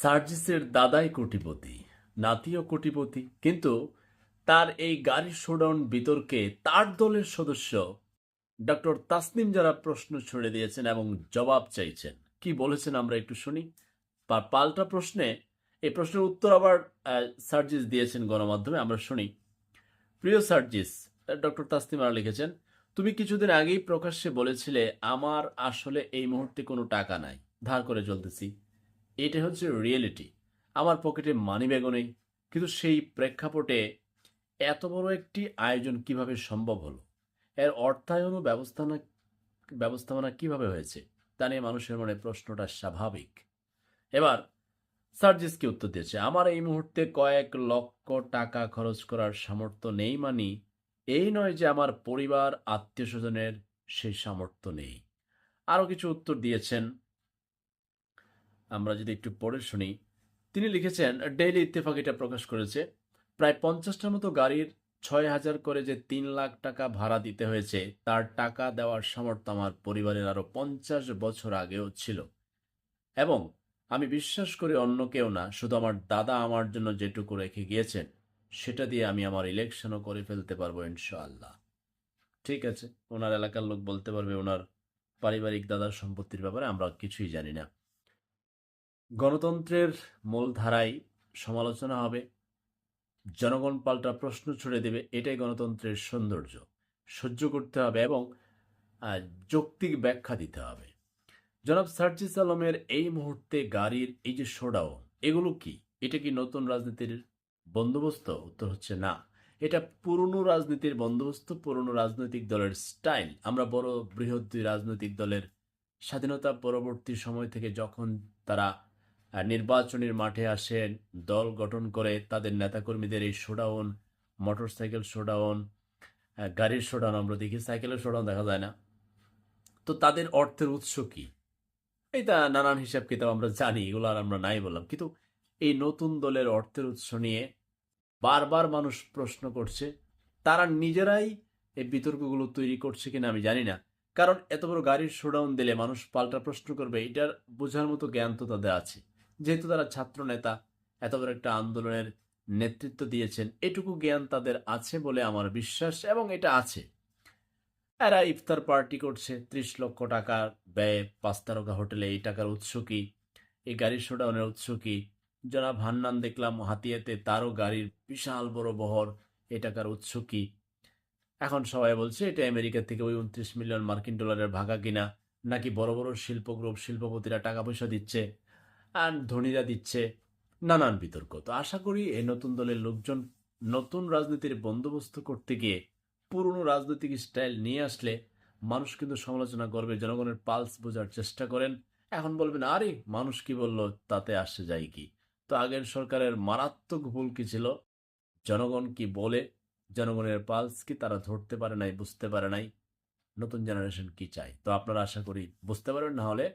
সার্জিসের দাদাই কোটিপতি, নাতিও কোটিপতি, কিন্তু তার এই গাড়ি শোডাউন বিতর্কে তার দলের সদস্য ডক্টর তাসনিম যারা প্রশ্ন ছুড়ে দিয়েছেন এবং জবাব চাইছেন। কি বলেছেন আমরা একটু শুনি। পাল্টা প্রশ্নে এই প্রশ্নের উত্তর আবার সার্জিস দিয়েছেন গণমাধ্যমে, আমরা শুনি। প্রিয় সার্জিস, ডক্টর তাসনিম আর লিখেছেন, তুমি কিছুদিন আগেই প্রকাশ্যে বলেছিলে, আমার আসলে এই মুহূর্তে কোনো টাকা নাই। ধার করে চলতেছি। এটা হচ্ছে রিয়েলিটি আমার পকেটে মানি ব্যাগও নেই, কিন্তু সেই প্রেক্ষাপটে এত বড় একটি আয়োজন কীভাবে সম্ভব হলো? এর অর্থায়ন ও ব্যবস্থাপনা ব্যবস্থাপনা কীভাবে হয়েছে? তা নিয়ে মানুষের মনে প্রশ্নটা স্বাভাবিক। এবার সার্জিসকে উত্তর দিয়েছে? আমার এই মুহূর্তে কয়েক লক্ষ টাকা খরচ করার সামর্থ্য নেই মানি, এই নয় যে আমার পরিবার আত্মীয় স্বজনের সেই সামর্থ্য নেই। আরও কিছু উত্তর দিয়েছেন আমরা যদি একটু পড়ে শুনি, তিনি লিখেছেন ডেইলি ইত্তেফাক এটা প্রকাশ করেছে। প্রায় পঞ্চাশটার মতো গাড়ির ছয় হাজার করে যে তিন লাখ টাকা ভাড়া দিতে হয়েছে, তার টাকা দেওয়ার সামর্থ্য আমার পরিবারের আরও পঞ্চাশ বছর আগেও ছিল। এবং আমি বিশ্বাস করি অন্য কেউ না, শুধু আমার দাদা আমার জন্য যেটুকু রেখে গিয়েছেন, সেটা দিয়ে আমি আমার ইলেকশনও করে ফেলতে পারব ইনশাআল্লাহ। ঠিক আছে, ওনার এলাকার লোক বলতে পারবে, ওনার পারিবারিক দাদার সম্পত্তির ব্যাপারে আমরা কিছুই জানি না। গণতন্ত্রের মূলধারায় সমালোচনা হবে। জনগণ পাল্টা প্রশ্ন ছুড়ে দেবে, এটাই গণতন্ত্রের সৌন্দর্য। সহ্য করতে হবে এবং যৌক্তিক ব্যাখ্যা দিতে হবে। জনাব সার্জিস আলমের এই মুহূর্তে গাড়ির এই যে শোডাউন, এগুলো কি? এটা কি নতুন রাজনীতির বন্দোবস্ত? উত্তর হচ্ছে না। এটা পুরনো রাজনীতির বন্দোবস্ত, পুরনো রাজনৈতিক দলের স্টাইল। আমরা বড় বৃহৎ রাজনৈতিক দলের স্বাধীনতা পরবর্তী সময় থেকে যখন তারা নির্বাচনের মাঠে আসেন, দল গঠন করে তাদের নেতাকর্মীদের এই শোডাউন মোটর সাইকেল শোডাউন গাড়ির শোডাউন আমরা দেখি সাইকেলের শোডাউন দেখা যায় না। তো তাদের অর্থের উৎস কি? এটা নানান হিসাব কিতাব আমরা জানি, এগুলো আর আমরা নাই বললাম। কিন্তু এই নতুন দলের অর্থের উৎস নিয়ে বারবার মানুষ প্রশ্ন করছে, তারা নিজেরাই এই বিতর্কগুলো তৈরি করছে কিনা আমি জানি না। কারণ এত বড় গাড়ির শোডাউন দিলে মানুষ পাল্টা প্রশ্ন করবে, এটার বোঝার মতো জ্ঞান তো তাদের আছে। যেহেতু তারা ছাত্র নেতা, এত বড় একটা আন্দোলনের নেতৃত্ব দিয়েছেন, এটুকু জ্ঞান তাদের আছে বলে আমার বিশ্বাস এবং এটা আছে। এরা ইফতার পার্টি করছে, ত্রিশ লক্ষ টাকার ব্যয় পাঁচ তারকা হোটেলে এই টাকার উৎস কি? এই গাড়ির শোডাউনের উৎস কি? জনাব হান্নান দেখলাম হাতিয়াতে তারও গাড়ির বিশাল বড় বহর এই টাকার উৎস কি? এখন সবাই বলছে, এটা আমেরিকা থেকে ওই উনত্রিশ মিলিয়ন মার্কিন ডলারের ভাগা কিনা, নাকি বড় বড় শিল্প গ্রুপ শিল্পপতিরা টাকা পয়সা দিচ্ছে? আর ধনীরা দিচ্ছে নানান বিতর্ক। তো আশা করি এই নতুন দলের লোকজন নতুন রাজনীতির বন্দোবস্ত করতে গিয়ে পুরনো রাজনৈতিক স্টাইল নিয়ে আসলে মানুষ কিন্তু সমালোচনা করবে, জনগণের পালস বোঝার চেষ্টা করেন। এখন বলবেন, আরে, মানুষ কি বলল? তাতে আসে যায় কি? তো আগের সরকারের মারাত্মক ভুল কি ছিল? জনগণ কি বলে? জনগণের পালস কি তারা ধরতে পারে নাই, বুঝতে পারে নাই? নতুন জেনারেশন কি চায়? তো আপনারা আশা করি বুঝতে পারবেন, না হলে